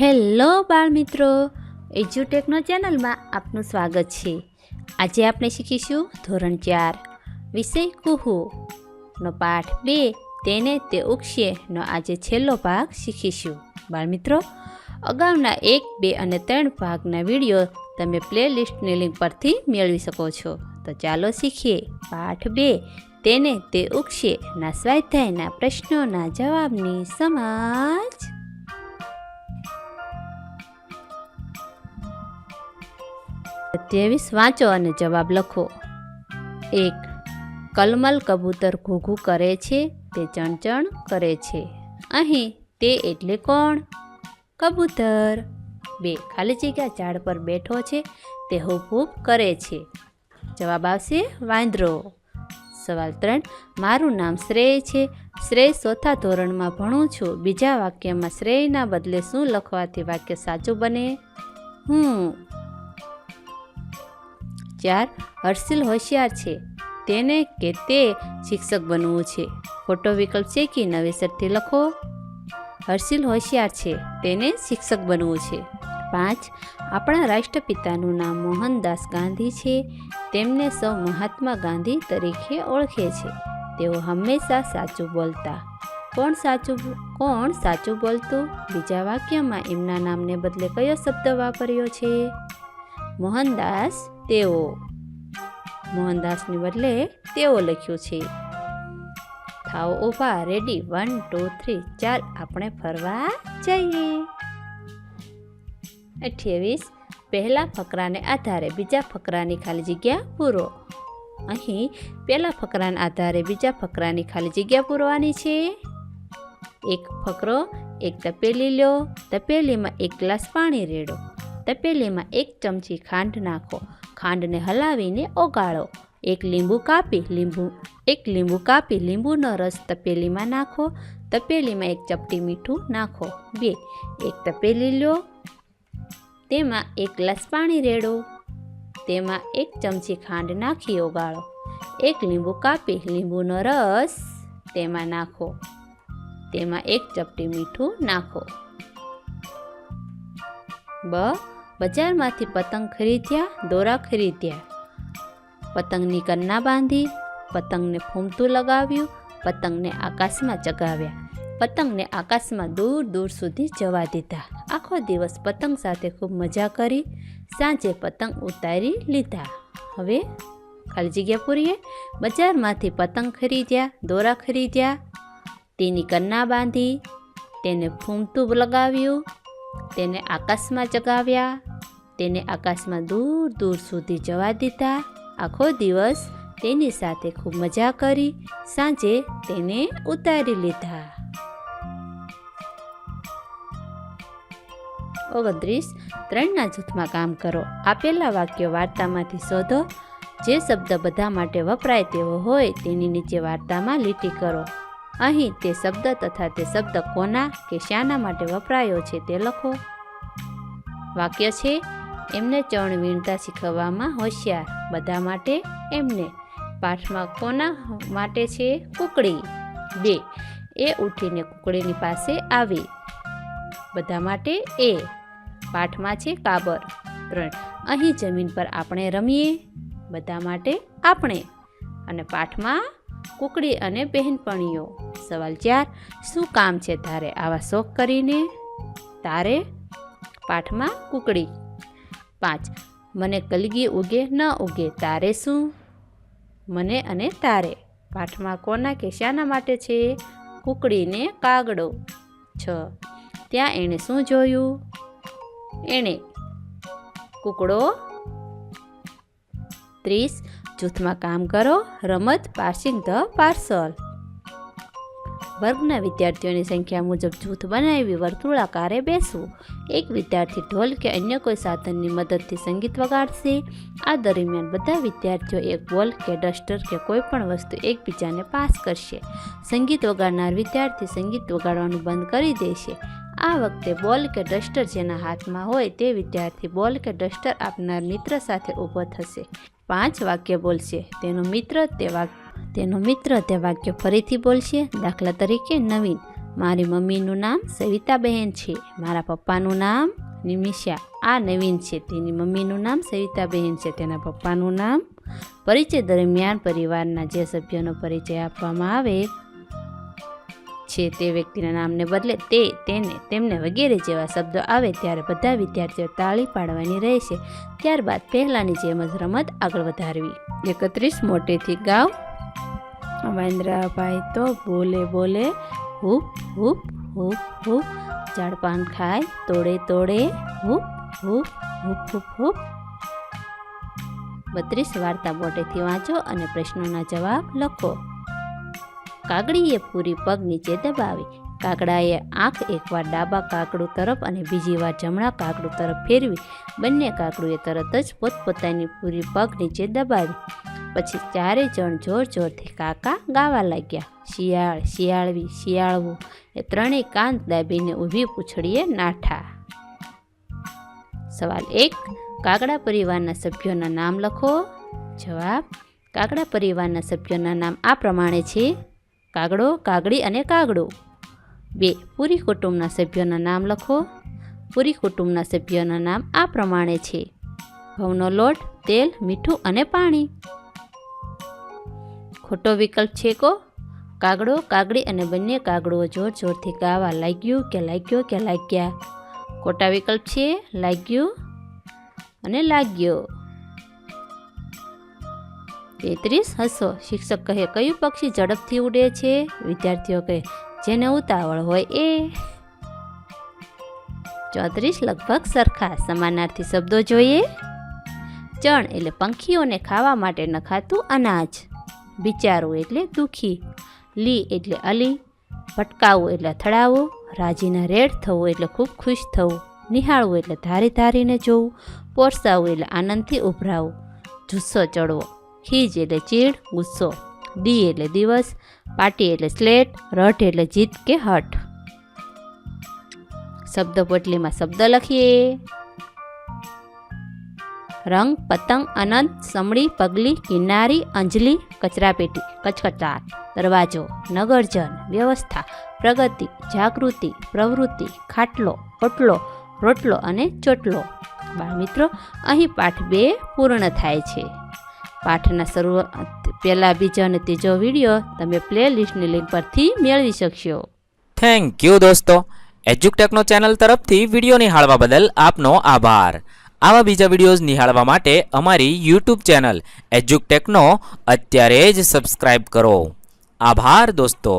Hello બાળ મિત્રો એજ્યુટેકનો ચેનલમાં આપનું સ્વાગત છે. આજે આપણે શીખીશું ધોરણ ચાર, વિષય કુહુ. નો પાઠ બે, તેને તે ઉગશે, નો આજે છેલ્લો ભાગ શીખીશું. બાળમિત્રો, અગાઉના એક, બે અને ત્રણ ભાગના વીડિયો તમે પ્લેલિસ્ટની લિંક પરથી મેળવી શકો છો. તો ચાલો શીખીએ. પાઠ બે, તેને તે ઉગશે, ના સ્વાધ્યાયના પ્રશ્નોના જવાબની સમજ. ત્રેવીસ વાંચો અને જવાબ લખો. એક, કલમલ કબૂતર ઘૂઘું કરે છે, તે ચણચણ કરે છે. અહીં, તે એટલે કોણ? કબૂતર. બે, ખાલી જગ્યા ઝાડ પર બેઠો છે, તે હૂપ કરે છે. જવાબ આવશે, વાંદરો. સવાલ ત્રણ, મારું નામ શ્રેય છે, શ્રેય ચોથા ધોરણમાં ભણું છું, બીજા વાક્યમાં શ્રેયના બદલે શું લખવાથી વાક્ય સાચું બને? હું ચાર હર્ષિલ હોશિયાર છે. તેને કે તે શિક્ષક બનવું છે. ખોટો વિકલ્પ છે કે નવેસરથી લખો? હર્ષિલ હોશિયાર છે. તેને શિક્ષક બનવું છે. પાંચ, આપણા રાષ્ટ્રપિતાનું નામ મોહનદાસ ગાંધી છે. તેમને સૌ મહાત્મા ગાંધી તરીકે ઓળખે છે. તેઓ હંમેશા સાચું બોલતા. કોણ સાચું કોણ સાચું બોલતું? બીજા વાક્યમાં એમના નામને બદલે કયો શબ્દ વાપર્યો છે? મોહનદાસ તેઓ. મોહનદાસની બદલે તેઓ લખ્યું છે. થાવ ઊભા રેડી, વન, ટુ, થ્રી, ચાલ, આપણે ફરવા જઈએ. અઠ્યાવીસ, પહેલા ફકરાને આધારે બીજા ફકરાની ખાલી જગ્યા પૂરો. અહીં પહેલા ફકરાના આધારે બીજા ફકરાની ખાલી જગ્યા પૂરવાની છે. એક ફકરો, એક તપેલી લ્યો તપેલીમાં એક ગ્લાસ પાણી રેડો. તપેલીમાં એક ચમચી ખાંડ નાખો. ખાંડને હલાવીને ઓગાળો. એક લીંબુ કાપી લીંબુ, એક લીંબુ કાપી લીંબુનો રસ તપેલીમાં નાખો. તપેલીમાં એક ચપટી મીઠું નાખો. બે, એક તપેલી લો. તેમાં એક ગ્લાસ પાણી રેડો. તેમાં એક ચમચી ખાંડ નાખી ઓગાળો. એક લીંબુ કાપી લીંબુનો રસ તેમાં નાખો. તેમાં એક ચપટી મીઠું નાખો. બ બજારમાંથી પતંગ ખરીદ્યા, દોરા ખરીદ્યા. પતંગની કન્ના બાંધી, પતંગને ફૂમતું લગાવ્યું, પતંગને આકાશમાં ચગાવ્યા. પતંગને આકાશમાં દૂર દૂર સુધી જવા દીધા. આખો દિવસ પતંગ સાથે ખૂબ મજા કરી, સાંજે પતંગ ઉતારી લીધા. હવે ખાલી જગ્યા પૂરીએ. બજારમાંથી પતંગ ખરીદ્યા, દોરા ખરીદ્યા. તેની કન્ના બાંધી, તેને ફૂમતું લગાવ્યું. તેને આકાશમાં ચગાવ્યા તેને આકાશમાં દૂર દૂર સુધી જવા દીધા. આખો દિવસ તેની સાથે ખૂબ મજા કરી, સાંજે તેને ઉતારી લીધા. ઓગણત્રીસ, ત્રણના જૂથમાં કામ કરો. આપેલા વાક્યો વાર્તામાંથી શોધો. જે શબ્દ બધા માટે વપરાય તેવો હોય તેની નીચે વાર્તામાં લીટી કરો. અહીં તે શબ્દ તથા તે શબ્દ કોના કે શાના માટે વપરાયો છે તે લખો. વાક્ય છે, એમને ચણ વીણતા શીખવવામાં હોશિયાર, બધા માટે એમને. પાઠમાં કોના માટે છે? કુકડી. બે, એ ઉઠીને કુકડીની પાસે આવી. બધા માટે એ. પાઠમાં છે, કાબર. ત્રણ, અહીં જમીન પર આપણે રમીએ. બધા માટે આપણે. અને પાઠમાં કુકડી અને બહેનપણીઓ. સવાલ ચાર, શું કામ છે તારે? આવા શોખ કરીને? તારે? પાઠમાં કુકડી. પાંચ, મને કલગી ઉગે, ન ઉગે, તારે શું? મને અને તારે. પાઠમાં કોના કે શાના માટે છે? કુકડીને કાગડો. છ, ત્યાં એણે શું જોયું? એણે કુકડો. ત્રીસ જૂથમાં કામ કરો, રમત, પાર્સિંગ ધ પાર્સલ. વર્ગના વિદ્યાર્થીઓની સંખ્યા મુજબ જૂથ બનાવી વર્તુળાકારે બેસવું. એક વિદ્યાર્થી ઢોલ કે અન્ય કોઈ સાધનની મદદથી સંગીત વગાડશે. આ દરમિયાન બધા વિદ્યાર્થીઓ એક બોલ કે ડસ્ટર કે કોઈ પણ વસ્તુ એકબીજાને પાસ કરશે. સંગીત વગાડનાર વિદ્યાર્થી સંગીત વગાડવાનું બંધ કરી દેશે. આ વખતે બોલ કે ડસ્ટર જેના હાથમાં હોય તે વિદ્યાર્થી બોલ કે ડસ્ટર આપનાર મિત્ર સાથે ઊભો થશે. પાંચ વાક્ય બોલશે. તેનો મિત્ર તે વાક્ય તેનો મિત્ર તે વાક્ય ફરીથી બોલશે. દાખલા તરીકે નવીન. મારી મમ્મીનું નામ સવિતાબહેન છે. મારા પપ્પાનું નામ નિમિષા. આ નવીન છે. તેની મમ્મીનું નામ સવિતાબહેન છે. તેના પપ્પાનું નામ પરિચય દરમિયાન પરિવારના જે સભ્યોનો પરિચય આપવામાં આવે છે તે વ્યક્તિના નામને બદલે તે તેને તેમને વગેરે જેવા શબ્દો આવે ત્યારે બધા વિદ્યાર્થીઓ તાળી પાડવાની રહેશે ત્યારબાદ પહેલાંની જેમ જ રમત આગળ વધારવી. એકત્રીસ મોટેથી ગાવ. મહેન્દ્રભાઈ તો બોલે બોલે હુપ હુપ હુપ હુપ. ઝાડપાન ખાય, તોડે તોડે હુપ હુપ હુપ હુપ હુપ. બત્રીસ વાર્તા મોટેથી વાંચો અને પ્રશ્નોના જવાબ લખો. કાગડીએ પૂરી પગ નીચે દબાવી. કાગડાએ આંખ એકવાર ડાબા કાગડું તરફ અને બીજી વાર જમણા કાગડું તરફ ફેરવી. બંને કાકડુએ તરત જ પોતપોતાની પૂરી પગ નીચે દબાવી. પછી ચારે જણ જોર જોરથી કાકા ગાવા લાગ્યા. શિયાળ, શિયાળવી, શિયાળવું. એ ત્રણેય કાન દાબીને ઊભી પૂછડીએ નાઠા. સવાલ એક, કાગડા પરિવારના સભ્યોના નામ લખો? જવાબ, કાગડા પરિવારના સભ્યોના નામ આ પ્રમાણે છે. કાગડો, કાગડી અને કાગડો. બે, પૂરી કુટુંબના સભ્યોના નામ લખો. પૂરી કુટુંબના સભ્યોના નામ આ પ્રમાણે છે. ઘઉંનો લોટ, તેલ, મીઠું અને પાણી. ખોટો વિકલ્પ છે કો. કાગડો, કાગડી અને બંને કાગડો જોર જોરથી ગાવા લાગ્યું કે લાગ્યો કે લાગ્યા. ખોટા વિકલ્પ છે, લાગ્યું અને લાગ્યો. તેત્રીસ હસો. શિક્ષક કહે, કયું પક્ષી ઝડપથી ઉડે છે? વિદ્યાર્થીઓ કહે, જેને ઉતાવળ હોય એ. ચોત્રીસ, લગભગ સરખા. સમાનાર્થી શબ્દો જોઈએ. ચણ એટલે પંખીઓને ખાવા માટે નખાતું અનાજ. વિચારવું એટલે દુઃખી. લી એટલે અલી. ભટકાવું એટલે અથડાવું. રાજીના રેડ થવું એટલે ખૂબ ખુશ થવું. નિહાળવું એટલે ધારી ધારીને જોવું. પોરસાવું એટલે આનંદથી ઉભરાવું. જુસ્સો ચડવો. ખીજ એટલે ચીડ, ગુસ્સો. દી એટલે દિવસ, પાટી એટલે સ્લેટ રટ એટલે જીત કે હઠ. શબ્દ પોટલીમાં શબ્દ લખીએ. રંગ, પતંગ, અનંત સમળી પગલી, કિનારી, અંજલી, કચરાપેટી, કચકચાર. દરવાજો, નગરજન, વ્યવસ્થા, પ્રગતિ, જાગૃતિ, પ્રવૃત્તિ, ખાટલો ઓટલો રોટલો અને ચોટલો. બાળમિત્રો અહીં પાઠ બે પૂર્ણ થાય છે. પાઠના શરૂઆત પહેલાં બીજો અને ત્રીજો વીડિયો તમે પ્લે લિસ્ટની લિંક પરથી મેળવી શકશો. થેન્ક યુ દોસ્તો. એજ્યુકટેકનો ચેનલ તરફથી વીડિયો નિહાળવા બદલ આપનો આભાર. આવા બીજા વિડીયોઝ નિહાળવા માટે અમારી યુટ્યુબ ચેનલ એજ્યુકટેકનો અત્યારે જ સબસ્ક્રાઇબ કરો. આભાર દોસ્તો.